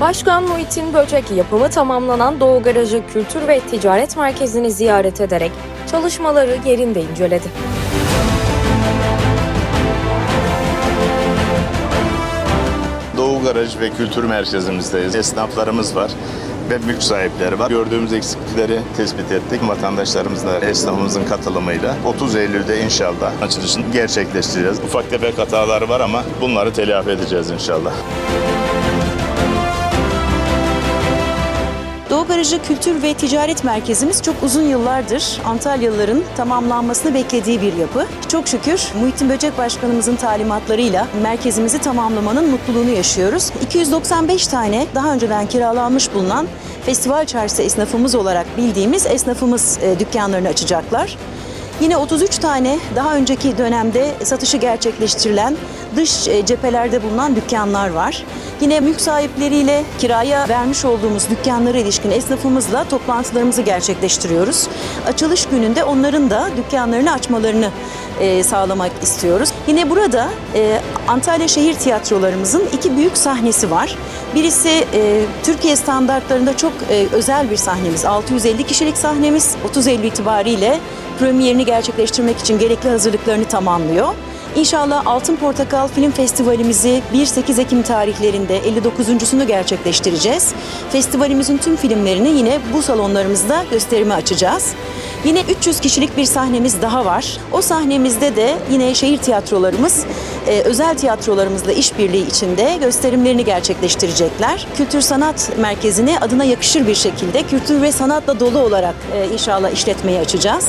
Başkan Muhittin Böcek yapımı tamamlanan Doğu Garajı Kültür ve Ticaret Merkezi'ni ziyaret ederek çalışmaları yerinde inceledi. Doğu Garaj ve Kültür Merkezimizdeyiz. Esnaflarımız var ve mülk sahipleri var. Gördüğümüz eksiklikleri tespit ettik. Vatandaşlarımızla, esnafımızın katılımıyla 30 Eylül'de inşallah açılışını gerçekleştireceğiz. Ufak tefek hataları var ama bunları telafi edeceğiz inşallah. Garajı Kültür ve Ticaret Merkezimiz çok uzun yıllardır Antalyalıların tamamlanmasını beklediği bir yapı. Çok şükür Muhittin Böcek Başkanımızın talimatlarıyla merkezimizi tamamlamanın mutluluğunu yaşıyoruz. 295 tane daha önceden kiralanmış bulunan festival çarşısı esnafımız olarak bildiğimiz esnafımız e, dükkanlarını açacaklar. Yine 33 tane daha önceki dönemde satışı gerçekleştirilen dış e, cephelerde bulunan dükkanlar var. Yine mülk sahipleriyle kiraya vermiş olduğumuz dükkanlara ilişkin esnafımızla toplantılarımızı gerçekleştiriyoruz. Açılış gününde onların da dükkanlarını açmalarını e, sağlamak istiyoruz. Yine burada e, Antalya Şehir Tiyatrolarımızın iki büyük sahnesi var. Birisi e, Türkiye standartlarında çok e, özel bir sahnemiz. 650 kişilik sahnemiz 30 Eylül itibariyle premierini gerçekleştirmek için gerekli hazırlıklarını tamamlıyor. İnşallah Altın Portakal Film Festivalimizi 1-8 Ekim tarihlerinde 59.sunu gerçekleştireceğiz. Festivalimizin tüm filmlerini yine bu salonlarımızda gösterime açacağız. Yine 300 kişilik bir sahnemiz daha var. O sahnemizde de yine şehir tiyatrolarımız e, özel tiyatrolarımızla işbirliği içinde gösterimlerini gerçekleştirecekler. Kültür Sanat Merkezi'ni adına yakışır bir şekilde kültür ve sanatla dolu olarak e, inşallah işletmeyi açacağız.